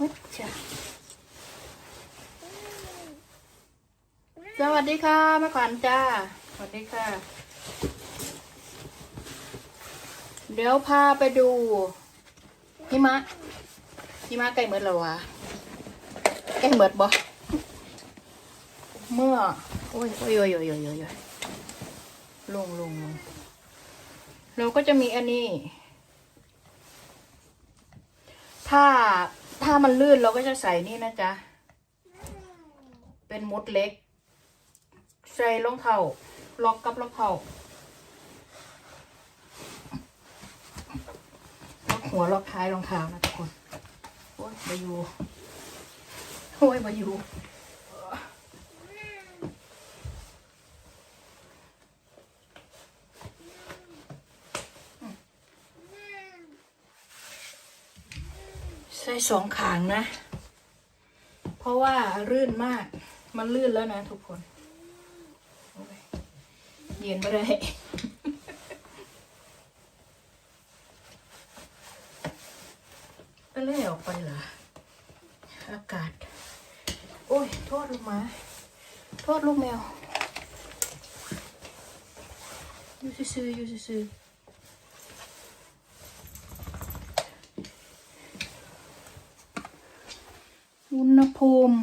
จ้ะสวัสดีค่ะแม่ขวัญจ้า สวัสดีค่ะ เดี๋ยวพาไปดูหิมะหิมะใกล้เมิดแล้ววะใกล้เมิดบ่เมื่อโอ้ยโอ้ยโอ้ยโอ้ยโอ้ยโอ้ยโอ้ยลงลงลงเราก็จะมีอันนี้ ถ้า ถ้ามันลื่นเราก็จะใส่นี่นะจ๊ะ เป็นมุดเล็ก ใส่รองเท้าล็อกกับรองเท้าล็อกหัวล็อกท้ายรองเท้านะทุกคน โอ้ยมาอยู่ โอ้ยมาอยู่ ใส่สองขางนะ เพราะว่าลื่นมาก มันลื่นแล้วนะทุกคนเย็นไปเลยไปเล่ออกไปเหรอ อากาศ โอ้ย โทษลูกหมา โทษลูกแมว อยู่ซื่อๆอยู่ซื่อๆอุณหภูมิ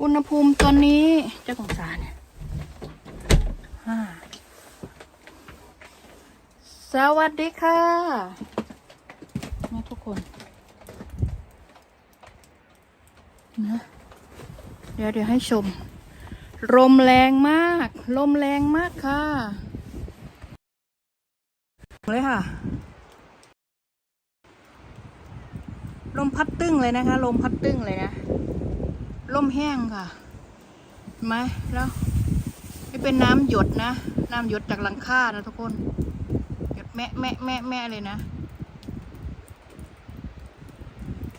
อุณหภูมิตอนนี้เจ้าของสารเนี่ยห้า สวัสดีค่ะนะทุกคนนะเดี๋ยวเดี๋ยวให้ชม ลมแรงมาก ลมแรงมากค่ะเลยค่ะ ลมพัดตึ้งเลยนะคะ ลมพัดตึ้งเลยนะ ลมแห้งค่ะเห็นไหมแล้วนี่เป็นน้ำหยดนะ น้ำหยดจากหลังคานะทุกคน ม่แม่แม่แม่เลยนะ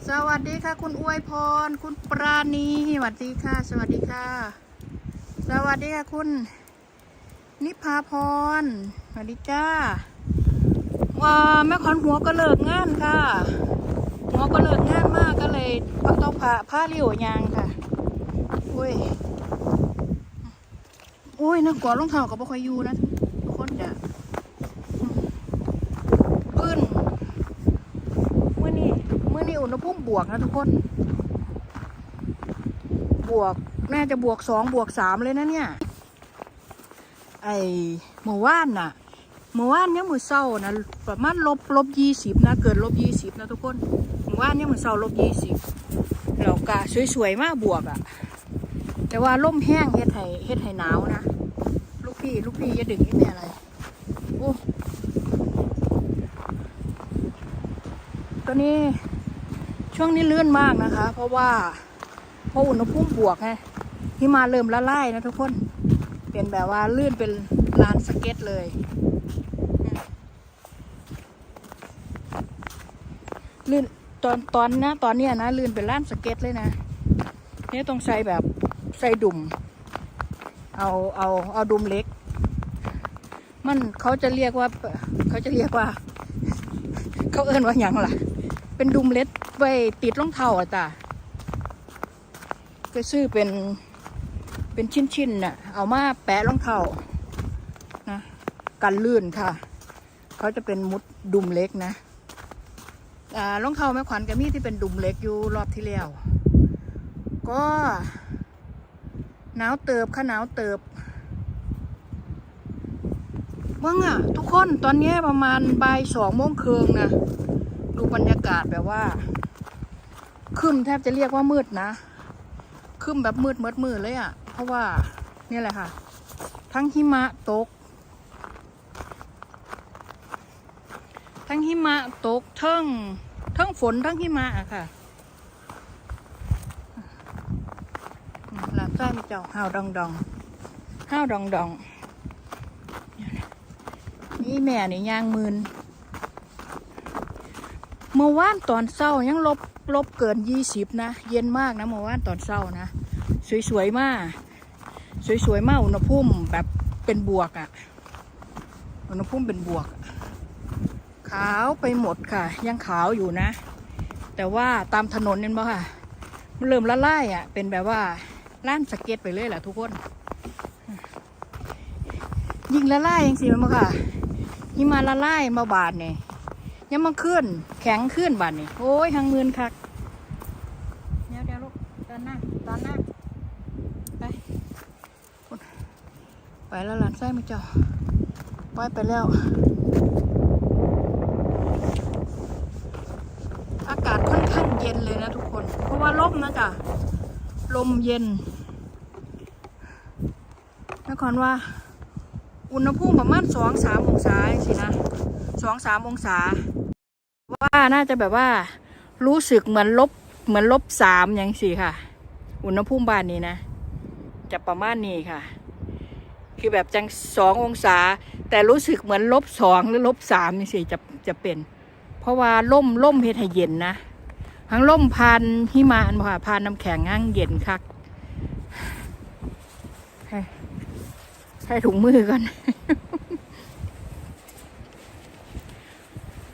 สวัสดีค่ะ คุณอวยพร คุณปราณีสวัสดีค่ะ สวัสดีค่ะ สวัสดีค่ะ คุณ นิพาพร สวัสดีจ้าว่าแม่ขอนหัวก็เลิกงานค่ะ หัวก็เลิกงานมากก็เลยต้องพาผ้าเลี้ยวยางค่ะอุ้ยอุ้ยนักกว่ารองเท้าก็บ่ค่อยอยู่นะทุกคนจะปื้นเมื่อนี้เมื่ อุณหภูมิบวกนะทุกคน บวกน่าจะบวกสองบวกสามเลยนะเนี่ย ไอเมื่อวานน่ะเมื่อวานเนี่ยมือเศร้านะประมาณลบลบยี่สิบนะเกินลบยี่สิบนะทุกคนเมื่อวานเนี่ยมือเศร้าลบยี่สิบแล้วกะสวยๆมากบวกอะ่ะ แต่ว่าล่มแห้งเฮ็ดให้เฮ็ดให้หนาวนะลูกพี่ลูกพี่อย่าดึงให้แม่อะไรโอ้ตอนนี้ ช่วงนี้เลื่อนมากนะคะ เพราะว่าเพราะอุณหภูมิบวกไงหิมาเริ่มละลายนะทุกคน เป็นแบบว่าลื่นเป็นลานสเก็ตเลย ลื่นตอนตอนนะตอนนี้นะลื่นเป็นลานสเก็ตเลยนะเนี่ยต้องใส่แบบใส่ดุมเอาเอาเอาดุมเล็ก มันเขาจะเรียกว่า เขาจะเรียกว่า เขาเอิ้นว่าอย่างล่ะ เป็นดุมเล็ก ไว้ติดรองเท้าอะจ้ะก็ซื้อเป็นเป็นชิ้นๆน่ะ เอามาแปะรองเท้านะกันลื่นค่ะ เขาจะเป็นมุดดุมเล็กนะอ่ารองเท้าแม่ขวัญกับมี่ที่เป็นดุมเล็กอยู่รอบที่แล้ว ก็หนาวเติบค่ะหนาวเติบว่างอะ ทุกคนตอนนี้ประมาณบ่ายสองโมงครึ่งนะ ดูบรรยากาศแบบว่า คึมแทบจะเรียกว่ามืดนะคึมแบบมืดมืดมืดเลยอะ เพราะว่านี่แหละค่ะ ทั้งหิมะตก ทั้งหิมะตกทั้งทั้งฝนทั้งหิมะอะค่ะหลานใต้มีเจ้าห้าวดองดองห้าวดองดองนี่แม่นี่ย่างมืน มื่อวานตอนเศร้ายังลบลบเกินยี่สิบนะ เย็นมากนะเมื่อวานตอนเศร้านะ สวยๆมาก สวยๆมากอุณหภูมิแบบเป็นบวกอะ่ะ อุณหภูมิเป็นบวก ขาวไปหมดค่ะ ยังขาวอยู่นะ แต่ว่าตามถนนเนี่ยบ่ค่ะมันเริ่มละลายอะ เป็นแบบว่าล้านสเก็ตไปเลยแหละทุกคน ยิงละลายยังสิมันบ่ค่ะยิงมาละลายมาบาดเนี่ย ยังมาขึ้น แข็งขึ้นบาดนี่โอ้ยหังมืนคักเดี๋ยวเดี๋ยวลูกตอนหน้าตอนหน้าไปไปแล้วหลานไส้มาเจ้าไปไปแล้ว อากาศค่อนข้างเย็นเลยนะทุกคน เพราะว่าลมนะจ๊ะลมเย็นนครว่า อุณหภูมิประมาณสองสามองศาสินะสองสามองศาว่า น่าจะแบบว่า รู้สึกเหมือนลบเหมือนลบสามอย่างสี่ค่ะ อุณหภูมิบ้านนี้นะ จะประมาณนี้ค่ะ คือแบบจังสององศา แต่รู้สึกเหมือนลบสองหรือลบสามนี่สิจะจะเป็น เพราะว่าล่มล่มเฮ็ดให้เย็นนะทั้งล่มพันหิมะอันบ่ค่ะพันน้ำแข็งหั่งเย็นคักให้ให้ถุงมือก่อน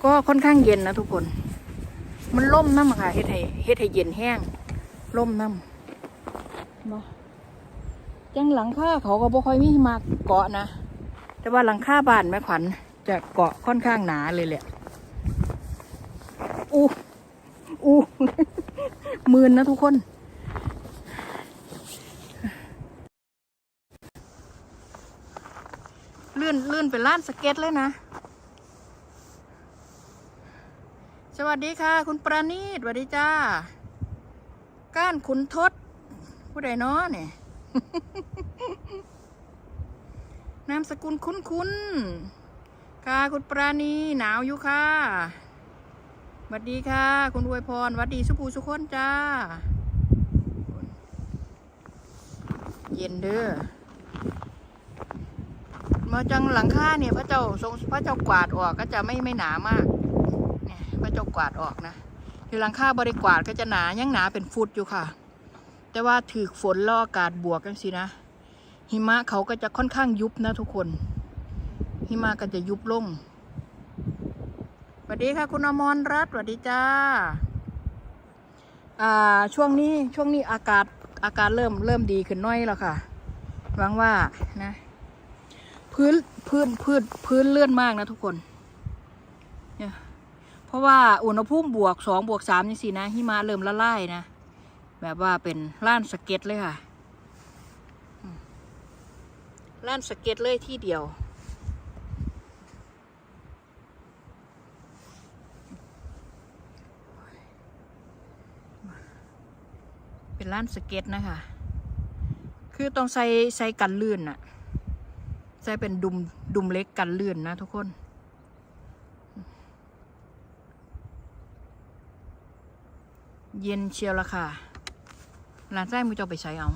ก็ค่อนข้างเย็นนะทุกคน มันล่มน้ำค่ะเฮ็ดให้เฮ็ดให้เย็นแห้งล่มน้ำเนาะจังหลังคาเขาก็บ่ค่อยมีมะเกาะนะ แต่ว่าหลังคาบ้านแม่ขวัญจะเกาะค่อนข้างหนาเลยแหละ อู้ อู้มืนนะทุกคนเลื่อนเลื่อนเป็นล้านสเก็ตเลยนะ ส วัสดีค่ะ คุณประณีตสวัสดีจ้า ก้านขุนทศ ผู้ใดเนาะเนี่ยนามสกุลคุ้นคุ้นๆ ค่ะคุณปราณีหนาวอยู่ค่ะสวัสดีค่ะ คุณอวยพรสวัสดีสุภูสุคนจ้า เย็นเด้อมาจังหลังคาเนี่ยพระเจ้าทรงพระเจ้ากวาดออกก็จะไม่ไม่หนามาก เนี่ยพระกวาดออกนะคือหลังคาบริกวาดก็จะหนายังหนาเป็นฟุตอยู่ค่ะ แต่ว่าถือฝนล่ออากาศบวกกันสินะ หิมะเขาก็จะค่อนข้างยุบนะทุกคน หิมะก็จะยุบลงสวัสดีค่ะ คุณอมรรัตน์สวัสดีจ้าอ่าช่วงนี้ช่วงนี้อากาศอากาศเริ่มเริ่มดีขึ้นน้อยแล้วค่ะหวังว่านะ พื้นพื้นพื้นพื้นเลื่อนมากนะทุกคน เพราะว่าอุณหภูมิบวกสองบวกสามนี่สินะหิมะเริ่มละลายนะ แบบว่าเป็นล้านสเก็ตเลยค่ะล้านสเก็ตเลยที่เดียว เป็นร้านสเก็ตนะคะ คือต้องใส่ใส่กันลื่นอะใส่เป็นดุมดุมเล็กกันลื่นนะทุกคน เย็นเชียวละค่ะหลานไส้มือจะไปใช้เอา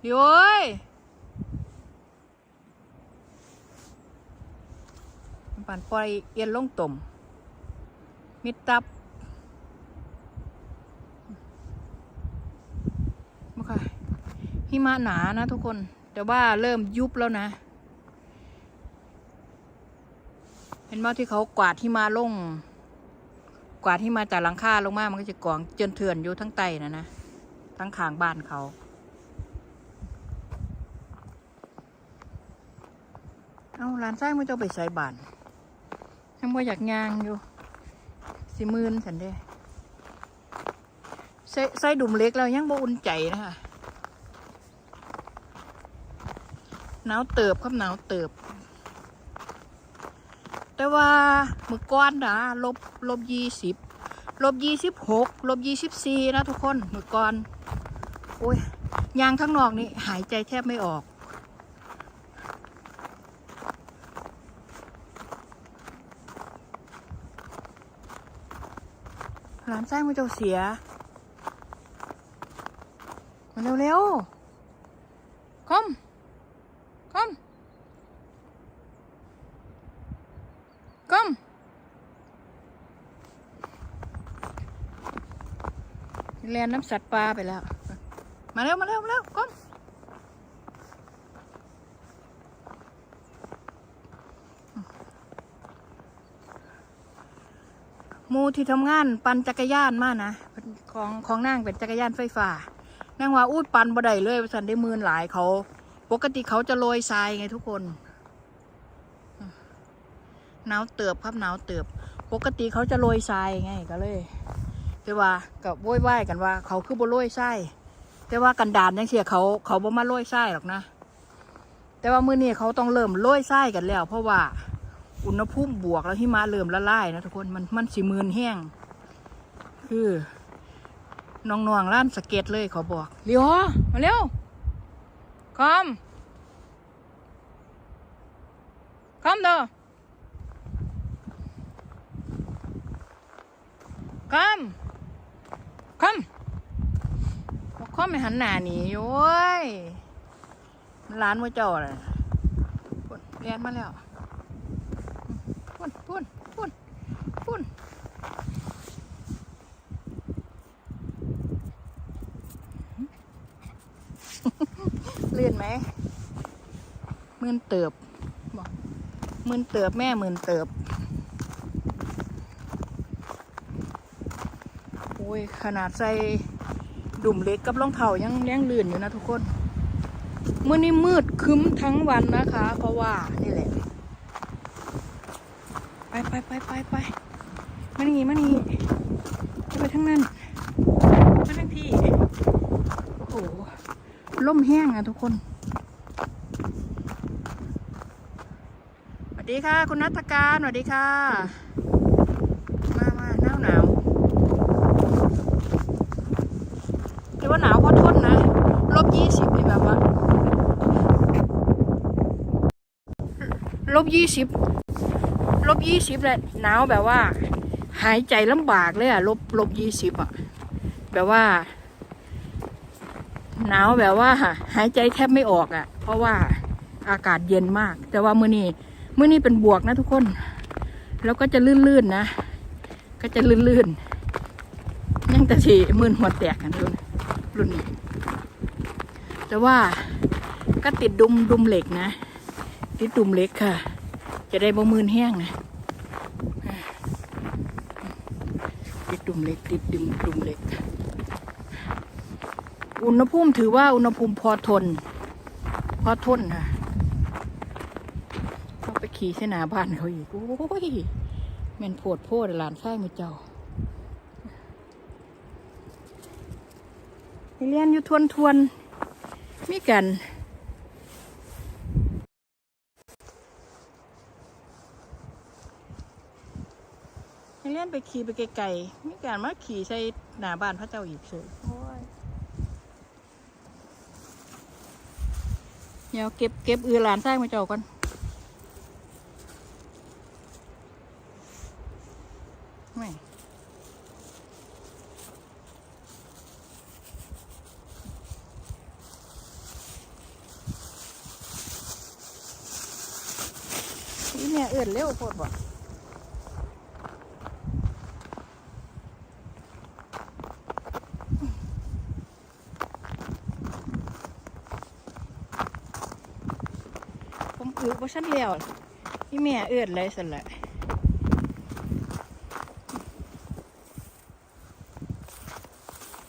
เดี๋ยวเอ้ยปั่นปล่อยเอียนลงต่มมิดตับมาค่ะหิมะหนานะทุกคน แต่ว่าเริ่มยุบแล้วนะ เห็นว่าที่เขากวาดหิมะลง วาดหิมะจากหลังคาลงมา มันก็จะกองเจนเถื่อนอยู่ทั้งไตนะนะ ทั้งขางบ้านเขาเอาลานไส้มันจะเอาไปใส่บานยังบ่อยากยางอยู่สิมืนสันเด้ใส่ใส่ดุมเล็กแล้วยังบ่อุ่นใจนะคะหนาวเติบครับหนาวเติบ แต่ว่ามือก้อนนะลบลบยี่สิบลบยี่สิบหกลบยี่สิบสี่นะทุกคนมือก้อนโอ้ยยางข้างนอกนี่หายใจแทบไม่ออก หลานไส้มือเจ้าเสีย มาเร็วๆคอมคอม คอม เรียนน้ำสัตว์ปลาไปแล้ว มาเร็ว มาเร็ว มาเร็วคอมมูที่ทำงานปั่นจักรยานมานะของของนางเป็นจักรยานไฟฟ้านางว่าอูดปั่นบ่ได้เลยสันได้มื่นหลายเขา ปกติเขาจะโรยทรายไงทุกคนหนาวเติบครับหนาวเติบ ปกติเขาจะโรยทรายไงก็เลย แต่ว่ากับโวยวายกันว่า เขาคือบ่โรยทรายแต่ว่ากันดานยังเสียเขาเขาบ่มาโรยทรายหรอกนะ แต่ว่ามื้อนี้เขาต้องเริ่มโรยทรายกันแล้ว เพราะว่าอุณหภูมิบวกแล้วหิมะเริ่มละลายนะทุกคนมันมันสิมืนแห้งคือน้องๆร้านสเก็ตเลยเขาบอกเลี้ยวมาเร็วคอมคอมเด้อคอมคอม บอกคอไม่หันหน้าหนีโอ้ยร้านมือเจ้าเลยพุ่นเรียนมาแล้วพุ่นพุ่นพุ่นพุ่นเลื่อนไหมมื่นเติบบอกมื่นเติบแม่มื่นเติบโอ้ยขนาดใส่ ดุ่มเล็กกับรองเท้ายังยังลื่นอยู่นะทุกคนเมื่อนี้มืดคึ้มทั้งวันนะคะ เพราะว่านี่แหละ ไปไปไปไปไปมานี่มานี่ไปทั้งนั้นมาทั้งพี่โอ้ล่มแห้งอะทุกคนสวัสดีค่ะ คุณนัทการสวัสดีค่ะ มามาหนาวหนาวแต่ ว่าหนาวพอทนนะลบยี่สิบนี่แบบว่าลบยี่สิบลบยี่สิบเลยหนาวแบบว่า หายใจลำบากเลยอะลบลบยี่สิบอะแบบว่า หนาวแบบว่า หายใจแทบไม่ออกอะ่ะเพราะว่าอากาศเย็นมาก แต่ว่ามื้อนี้มื้อนี้เป็นบวกนะทุกคน แล้วก็จะลื่นๆนะ ก็จะลื่นๆยังแต่ทีมืนหัวแตกกันรุ่น รุ่นนี้ แต่ว่าก็ติดดุมดุมเหล็กนะ ติดดุมเหล็กค่ะ จะได้บ่มืนแห้งนะติดดุมเหล็กติดดุมดุมเหล็ก อุณหภูมิถือว่าอุณหภูมิพอทน พอทนค่ะเขาไปขี่เสนาบ้านเขาอีกโอ้ยแม่นโพดโพดหลานไส้มือเจ้า เรียนอยู่ทวนทวนๆมีกัน ให้เล่นไปขี่ไปไกลๆมีการมาขี่ใส่หน้าบ้านพระเจ้าอีกเฉยโอ้ยเดี๋ยวเก็บเก็บอือหลานไส้มาเจ้าก่อนไม่นี่เนี่ยเอื่นเร็ว โพดบ่ผมอือบ่ชั้นแล้วนี่แม่เอื่นเลยสันแหละ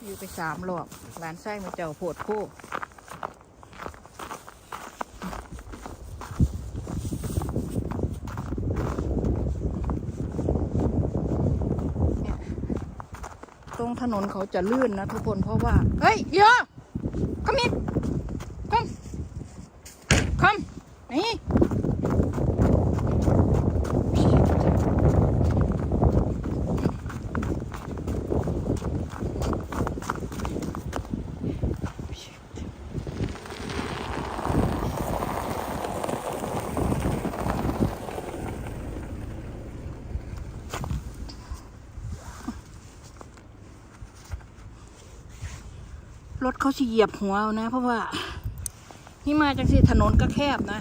อยู่ไปสามรอบหลานไส้มาเจ้าโพดโคเนี่ยตรง ถนนเขาจะลื่นนะทุกคนเพราะว่า เฮ้ยเยอะขมิดคอมคอมนี่ รถ เขาสิเหยียบหัวเอานะ เพราะว่า นี่มาจังสิถนนก็แคบนะ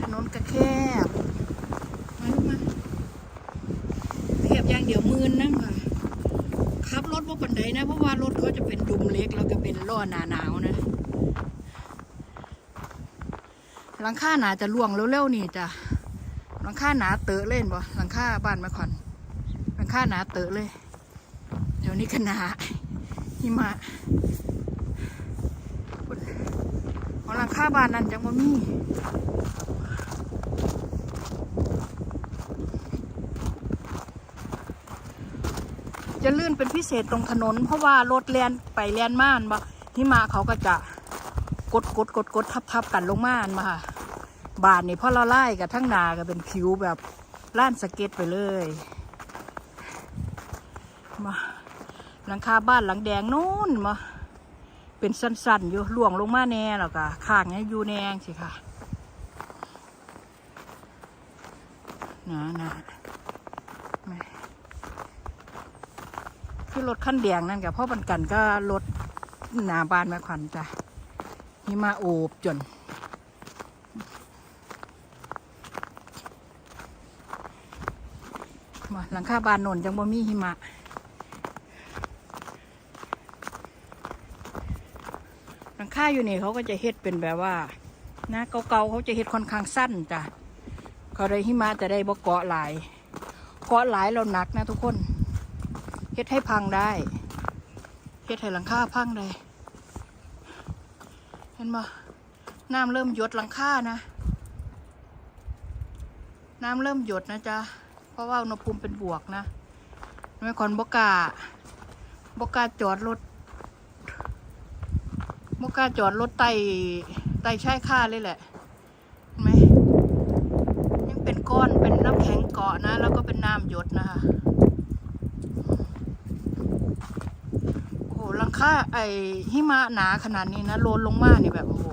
ถนนก็แคบมาลูกมาแคบอย่างเดียวมืนนั่งค่ะขับรถว่าปันไดนะ เพราะว่ารถเขาจะเป็นดุมเล็กแล้วก็เป็นล้อหนาหนาวนะหลังคาหนาจะล่วงเร็วๆนี่จ้ะหลังคาหนาเตอะเล่นบ่หลังคาบ้านแม่ขวัญหลัง คาหนาเตอะเลย เดี๋ยวนี้ก็หนาหิมะของหลังค่าบานนั่นจังบ่มีจะลื่นเป็นพิเศษตรงถนน เพราะว่ารถแลนไปแลนม่านบ่หิมะเขาก็จะกดกดกดกดทับทับกันลงม่านมาค่ะ บานนี่พอเราไล่กับทั้งนาก็เป็นผิวแบบล้านสเก็ตไปเลย มาหลังคาบ้านหลังแดงนู้นมาเป็นสั้นๆอยู่ล่วงลงมาแน่แล้วก็ข้างนี้อยู่แนงสิค่ะหนาหนาแหม่คือรถขั้นแดงนั่นกับพ่อบันกันก็รถหนาบานแม่ขวัญจ้ะหิมาโอบจนมาหลังคาบานนนจังบ่มีหิมะ หลัง คาอยู่นี่เขาก็จะเฮ็ดเป็นแบบว่านะเก่าๆเขาจะเฮ็ดค่อนข้างสั้นจ้ะเขาได้หิมะจะได้บ่เกาะหลายเกาะหลายเราหนักนะทุกคนเฮ็ดให้พังได้เฮ็ดให้หลังคาพังได้เห็นบ่น้ำเริ่มหยดหลังคานะ น้ำเริ่มหยดนะจ๊ะเพราะว่าอุณหภูมิเป็นบวกนะไม่คอนบกล้าบกล้าจอดรถ กล้าจอดรถไต่ไต่ชายคาเลยแหละเห็นไหมยังเป็นก้อนเป็นน้ำแข็งเกาะนะ แล้วก็เป็นน้ำหยดนะคะโอ้โหลังคาไอหิมะหนาขนาดนี้นะโลนลงมานี่แบบโอ้โห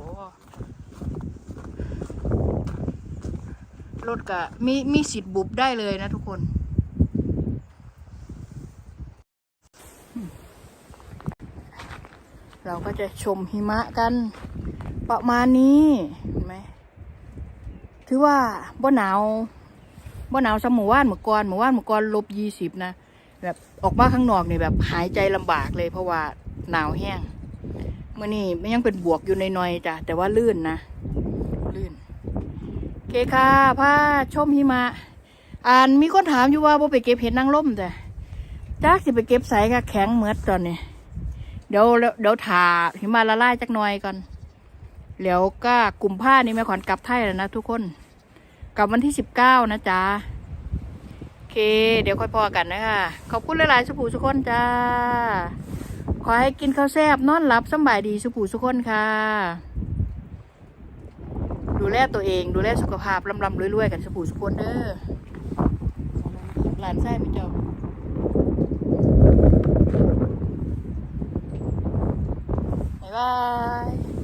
รถก็มีมีสิทธิ์บุบได้เลยนะทุกคน เราก็จะชมหิมะกันประมาณนี้เห็นไหมถือว่าบ่หนาวบ่หนาวสมหมู่ว่านเมื่ก่อนหมู่ว่านเมื่ก่อนลบยี่สิบนะแบบออกมาข้างนอกเนี่ยแบบหายใจลำบากเลยเพราะว่าหนาวแห้งเมื่อนี้มันยังเป็นบวกอยู่ในน้อยจ้ะแต่ว่าลื่นนะ ลื่นเคค่ะผ้าชมหิมะ อ่านมีคนถามอยู่ว่าบ่ไปเก็บเห็ดนางร่มแต่จักสิไปเก็บใส่กับแข็งเหมือดตอนนี้ ดี๋ยวเดี๋ยวถาหิมะละลายจักหน่อยก่อนแล้วก็กลุ่มผ้านี่แม่ขวัญกลับไทยแล้วนะทุกคน กลับวันที่สิบเก้านะจ๊ะโอเค เดี๋ยวค่อยพอกันนะคะขอบคุณหลายๆสุภูสุกคนจ้า ขอให้กินข้าวแซ่บนอนหลับสบายดีสุภูสุกคนค่ะ ดูแลตัวเองดูแลสุขภาพลำลำรวยๆกันสบู่สุขคนเด้อหลานไส้ไม่เจ้า Bye.